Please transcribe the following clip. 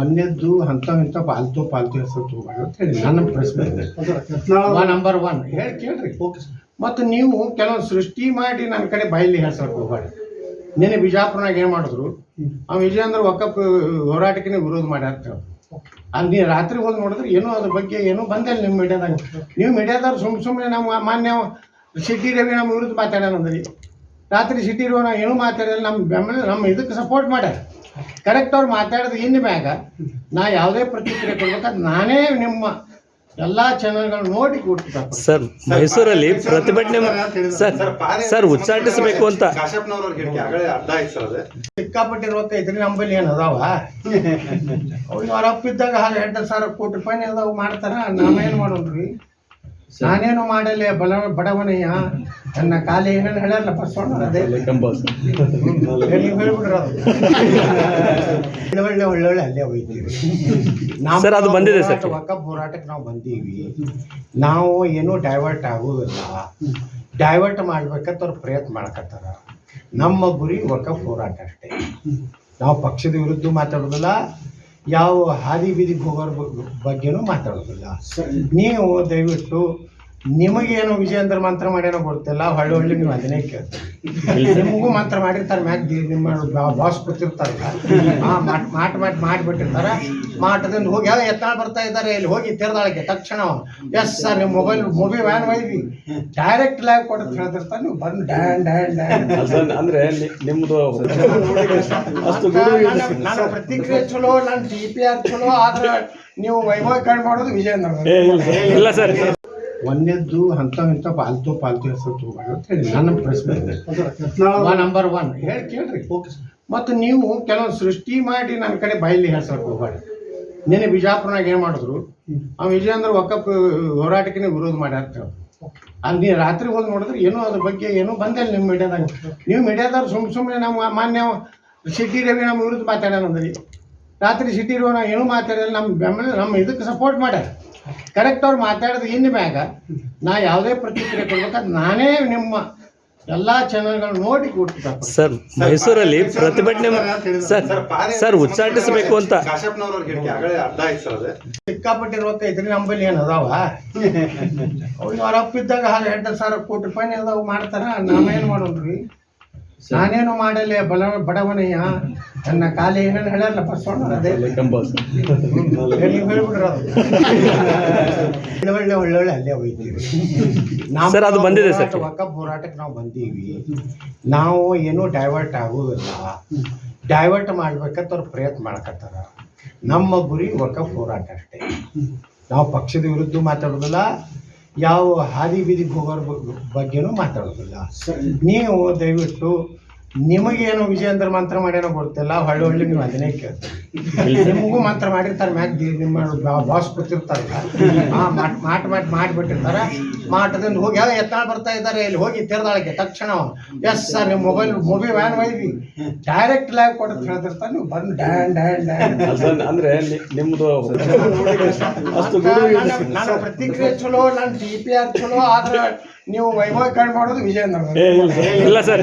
ಒಂದೇದ್ದು ಅಂತ ಇಂಥ ಪಾಲ್ತು ಪಾಲ್ತು ಹೆಸರು ತಗೋಬಾರ್ದು ಅಂತ ಹೇಳಿ ನನ್ನ ಪ್ರಶ್ನೆ ಇದೆ. Number one. ಹೇಳಿ ಕೇಳ್ರಿ. ಮತ್ತು ನೀವು ಕೆಲವೊಂದು ಸೃಷ್ಟಿ ಮಾಡಿ ನನ್ನ ಕಡೆ ಬಾಯಲ್ಲಿ ಹೆಸರು ಹೋಗ್ಬಾರ್ದು ನಿನ್ನೆ ಬಿಜಾಪುರನಾಗ ಏನು ಮಾಡಿದ್ರು? ವಿಜಯ ಅಂದ್ರೆ ಒಕ್ಕಪ್ಪ ಹೋರಾಟಕ್ಕೆ ವಿರೋಧ ಮಾಡ್ಯಾರ ಅಲ್ಲಿ ನೀವು ರಾತ್ರಿ ಹೋಗಿ ನೋಡಿದ್ರೆ ಏನೋ ಅದ್ರ ಬಗ್ಗೆ ಏನೂ ಬಂದಿಲ್ಲ ನಿಮ್ಮ ಮೀಡಿಯಾದಾಗ. ನೀವು ಮೀಡಿಯಾದವ್ರು ಸುಮ್ ಸುಮ್ಮನೆ ನಮ್ಮ ಮಾನ್ಯ ಸಿಟಿ ರವಿ ನಮ್ಮ ವಿರುದ್ಧ ಮಾತಾಡ್ಯಾನಂದ್ರಿ. ರಾತ್ರಿ ಸಿಟಿ ರವಿ ನಾವು ಏನೂ ಮಾತಾಡಲ್ಲ ನಮ್ಮ ಬೆಂಬಲ ನಮ್ಮ ಇದಕ್ಕೆ ಸಪೋರ್ಟ್ ಮಾಡ್ಯಾರ. ಕರೆಕ್ಟ್ ಅವ್ರು ಮಾತಾಡಿದ ಇನ್ನು ಮ್ಯಾಗ ನಾ ಯಾವುದೇ ಪ್ರತಿಕ್ರಿಯೆ ಕೊಡ್ಬೇಕಾದ್ರೆ ನಾನೇ ನಿಮ್ಮ ಎಲ್ಲಾ ಚಾನೆಲ್ಗಳು ನೋಡಿ ಕೊಡ್ತೀನಿ ಸರ್ ಮೈಸೂರಲ್ಲಿ ಪ್ರತಿಭಟನೆ ಸರ್ ಸರ್ ಉಚ್ಚಾಟಿಸಬೇಕು ಅಂತ. ಕಾಶ್ಯಪ್ನವ್ರ ಹೇಳಿಕೆ ನಂಬಲ್ಲಿ ಏನು ಅದಾವ? ಅವ್ರ ಅಪ್ಪಿದ್ದಾಗ ಹಾಲು ಎಂಟು ಸಾವಿರ ಕೋಟಿ ರೂಪಾಯಿ ಅದಾವ ಮಾಡ್ತಾರ ನಾವೇನು ಮಾಡೋಣ್ರಿ? ನಾನೇನು ಮಾಡಲಿ ಬಲ ಬಡವನಯ್ಯ ನನ್ನ ಕಾಲಿ ಏನೇನು ಹೇಳಲ್ಲ ಬಸವಣ್ಣ ಅದೇ. ನೀವು ಹೇಳ್ಬಿಡ್ರಿ ಅದು? ಒಳ್ಳೆ ಒಳ್ಳೆ ಒಳ್ಳೆ ಅಲ್ಲೇ ಹೋಯ್ತೀವಿ. ಸರ್, ಅದು ಬಂದಿದೆ ಸರ್. ಹೋರಾಟಕ್ಕೆ ನಾವು ಬಂದೀವಿ. ನಾವು ಏನೂ ಡೈವರ್ಟ್ ಆಗುವುದಿಲ್ಲ ಡೈವರ್ಟ್ ಮಾಡ್ಬೇಕಂತ ಅವ್ರು ಪ್ರಯತ್ನ ಮಾಡ್ಕತ್ತಾರ. ನಮ್ಮ ಗುರಿ ಒಕ್ಕ ಹೋರಾಟ ಅಷ್ಟೇ. ನಾವು ಪಕ್ಷದ ವಿರುದ್ಧ ಮಾತಾಡೋದಿಲ್ಲ ಯಾವ ಹಾದಿ ಬೀದಿಗೆ ಹೋಗೋರ ಬಗ್- ಬಗ್ಗೆನೂ ಮಾತಾಡೋದಿಲ್ಲ. ನೀವು ದಯವಿಟ್ಟು ನಿಮಗೇನು ವಿಜಯೇಂದ್ರ ಮಂತ್ರ ಮಾಡ್ಯಾನೋ ಗೊತ್ತಿಲ್ಲ ಹೊಳ್ಳಿ ಹೊಳ್ಳಿ ನೀವು ಅದನ್ನೇ ಕೇಳ್ತೀರಿ. ನಿಮಗೂ ಮಂತ್ರ ಮಾಡಿರ್ತಾರೆ ಮ್ಯಾಕ್ ನಿಮ್ಮ ಬಾಸ್ ಕೂತಿರ್ತಾರಲ್ಲ ಆ ಮಾಟ್ ಮಾಟ್ ಮಾಟ್ ಮಾಡಿಬಿಟ್ಟಿರ್ತಾರ. ಮಾಟದಿಂದ ಹೋಗಿ ಯಾವ ಎತ್ತಾಳ ಬರ್ತಾ ಇದ್ದಾರೆ ಇಲ್ಲಿ ಹೋಗಿ ತೆರೆದಾಳಕ್ಕೆ ತಕ್ಷಣ ಎಸ್ ಸರ್ ನಿಮ್ಮ ಮೊಬೈಲ್ ಮೊಬೈಲ್ ವ್ಯಾನ್ ಒಯ್ದಿ ಡೈರೆಕ್ಟ್ ಲೈವ್ ಕೊಡೋದು ಹೇಳ್ತಿರ್ತಾರೆ ನೀವು ಬಂದು ಡ್ಯಾನ್ ಡ್ಯಾನ್ ಡ್ಯಾನ್. ಅಂದ್ರೆ ನಿಮ್ದು ಅಷ್ಟು ನನ್ನ- ಪ್ರತಿಕ್ರಿಯೆ ಚಲೋ ನನ್ನ ಟಿ ಪಿ ಆರ್ ಚಲೋ ಆದ್ರೆ ನೀವು ವೈಭವ ಕಂಡು ಮಾಡೋದು ವಿಜಯೇಂದ್ರ ಇಲ್ಲ ಸರ್ ಒಂದೇದ್ದು ಅಂತ ಇಂಥ ಪಾಲ್ತು ಪಾಲ್ತು ಹೆಸರು ತಗೋಬಾರ್ದು ಅಂತ ಹೇಳಿ. ನನ್ನ ಪ್ರಶ್ನೆ ಇದೆ. ನಂಬರ್ ಒನ್ ಹೇಳಿ ಕೇಳ್ರಿ. ಮತ್ತು ನೀವು ಕೆಲವೊಂದು ಸೃಷ್ಟಿ ಮಾಡಿ ನನ್ನ ಕಡೆ ಬಾಯಲ್ಲಿ ಹೆಸರು ಹೋಗ್ಬಾರ್ದು ನಿನ್ನೆ ಬಿಜಾಪುರನಾಗ ಏನು ಮಾಡಿದ್ರು? ಆ ವಿಜಯ ಅಂದ್ರೆ ಒಕ್ಕಪ್ಪ ಹೋರಾಟಕ್ಕೆ ವಿರೋಧ ಮಾಡ್ಯಾರ ಅಲ್ಲಿ ನೀವು ರಾತ್ರಿ ಹೋಗಿ ನೋಡಿದ್ರೆ ಏನೋ ಅದ್ರ ಬಗ್ಗೆ ಏನೂ ಬಂದಿಲ್ಲ ನಿಮ್ಮ ಮೀಡಿಯಾದಾಗ. ನೀವು ಮೀಡಿಯಾದವ್ರು ಸುಮ್ ಸುಮ್ಮನೆ ನಮ್ಮ ಮಾನ್ಯ ಸಿಟಿ ರವಿ ನಮ್ಮ ವಿರುದ್ಧ ಮಾತಾಡ್ಯಾನಂದ್ರಿ. ರಾತ್ರಿ ಸಿಟಿ ರವಿ ನಾವು ಏನೂ ಮಾತಾಡಲ್ಲ ನಮ್ಮ ಬೆಂಬಲ ನಮ್ಮ ಇದಕ್ಕೆ ಸಪೋರ್ಟ್ ಮಾಡ್ಯಾರ. ಕರೆಕ್ಟ್ ಅವ್ರು ಮಾತಾಡಿದ ಇನ್ನು ಮ್ಯಾಗ ನಾ ಯಾವುದೇ ಪ್ರತಿಕ್ರಿಯೆ ಕೊಡ್ಬೇಕಾದ್ರೆ ನಾನೇ ನಿಮ್ಮ ಎಲ್ಲಾ ಚಾನೆಲ್ಗಳು ನೋಡಿ ಕೊಡ್ತೀನಿ ಸರ್ ಮೈಸೂರಲ್ಲಿ ಪ್ರತಿಭಟನೆ ಸರ್ ಸರ್ ಉಚ್ಚಾಟಿಸಬೇಕು ಅಂತ. ಸಿಕ್ಕಾಪಟ್ಟಿ ಹೇಳಿಕೆ ಆಗಲೇ ಅರ್ಧ ಏನ್ ಅದಾವ? ಅವ್ರ ಅಪ್ಪಿದ್ದಾಗ ಹಾಲು ಎಂಟು ಸಾವಿರ ಕೋಟಿ ರೂಪಾಯಿ ಅದಾವ ಮಾಡ್ತಾರ ನಾವೇನು ಮಾಡೋಣ್ರಿ? ನಾನೇನು ಮಾಡಲಿ ಬಲ ಬಡವನಯ್ಯ ನನ್ನ ಕಾಲಿ ಏನೇನು ಹೇಳಲ್ಲ ಬಸವಣ್ಣ ಅದೇ. ನೀವು ಹೇಳ್ಬಿಡ್ರಿ ಅದು? ಒಳ್ಳೆ ಒಳ್ಳೆ ಒಳ್ಳೆ ಅಲ್ಲೇ ಹೋಗ್ತೀವಿ ಸರ್, ಅದು ಬಂದಿದೆ ಸರ್. ಹೋರಾಟಕ್ಕೆ ನಾವು ಬಂದೀವಿ. ನಾವು ಏನೂ ಡೈವರ್ಟ್ ಆಗುವುದಿಲ್ಲ. ಡೈವರ್ಟ್ ಮಾಡ್ಬೇಕಂತ ಅವ್ರು ಪ್ರಯತ್ನ ಮಾಡ್ಕತ್ತಾರ. ನಮ್ಮ ಗುರಿ ಒಕ್ಕ ಹೋರಾಟ ಅಷ್ಟೇ. ನಾವು ಪಕ್ಷದ ವಿರುದ್ಧ ಮಾತಾಡೋದಿಲ್ಲ ಯಾವ ಹಾದಿ ಬೀದಿಗೆ ಹೋಗೋರ ಬಗ್- ಬಗ್ಗೆನೂ ಮಾತಾಡೋದಿಲ್ಲ. ನೀವು ದಯವಿಟ್ಟು ನಿಮಗೇನು ವಿಜಯೇಂದ್ರ ಮಂತ್ರ ಮಾಡ್ಯಾನೋ ಗೊತ್ತಿಲ್ಲ ಹೊಳ್ಳಿ ಹೊಳ್ಳಿ ನೀವು ಅದನ್ನೇ ಕೇಳ್ತೀರಿ. ನಿಮಗೂ ಮಂತ್ರ ಮಾಡಿರ್ತಾರೆ ಮ್ಯಾಕ್ ನಿಮ್ಮ ಬಾಸ್ ಕೂತಿರ್ತಾರಲ್ಲ ಆ ಮಾಟ್ ಮಾಟ್ ಮಾಟ್ ಮಾಡಿಬಿಟ್ಟಿರ್ತಾರ. ಮಾಟದಿಂದ ಹೋಗಿ ಯಾವ ಎತ್ತಾಳ ಬರ್ತಾ ಇದ್ದಾರೆ ಇಲ್ಲಿ ಹೋಗಿ ತೆರೆದಾಳಕ್ಕೆ. ತಕ್ಷಣ ಎಸ್ ಸರ್ ನಿಮ್ಮ ಮೊಬೈಲ್ ಮೊಬೈಲ್ ವ್ಯಾನ್ ಒಯ್ದಿ ಡೈರೆಕ್ಟ್ ಲೈವ್ ಕೊಡೋದು ಹೇಳ್ತಿರ್ತಾರೆ ನೀವು ಬಂದು ಡ್ಯಾನ್ ಡ್ಯಾನ್ ಡ್ಯಾನ್. ಅಂದ್ರೆ ನಿಮ್ದು ಅಷ್ಟು ನನ್ನ ಪ್ರತಿಕ್ರಿಯೆ ಚಲೋ ನನ್ನ ಟಿ ಪಿ ಆರ್ ಚಲೋ ಆದ್ರೆ ನೀವು ವೈಭವ ಕಂಡು ಮಾಡೋದು ವಿಜಯೇಂದ್ರ ಇಲ್ಲ ಸರ್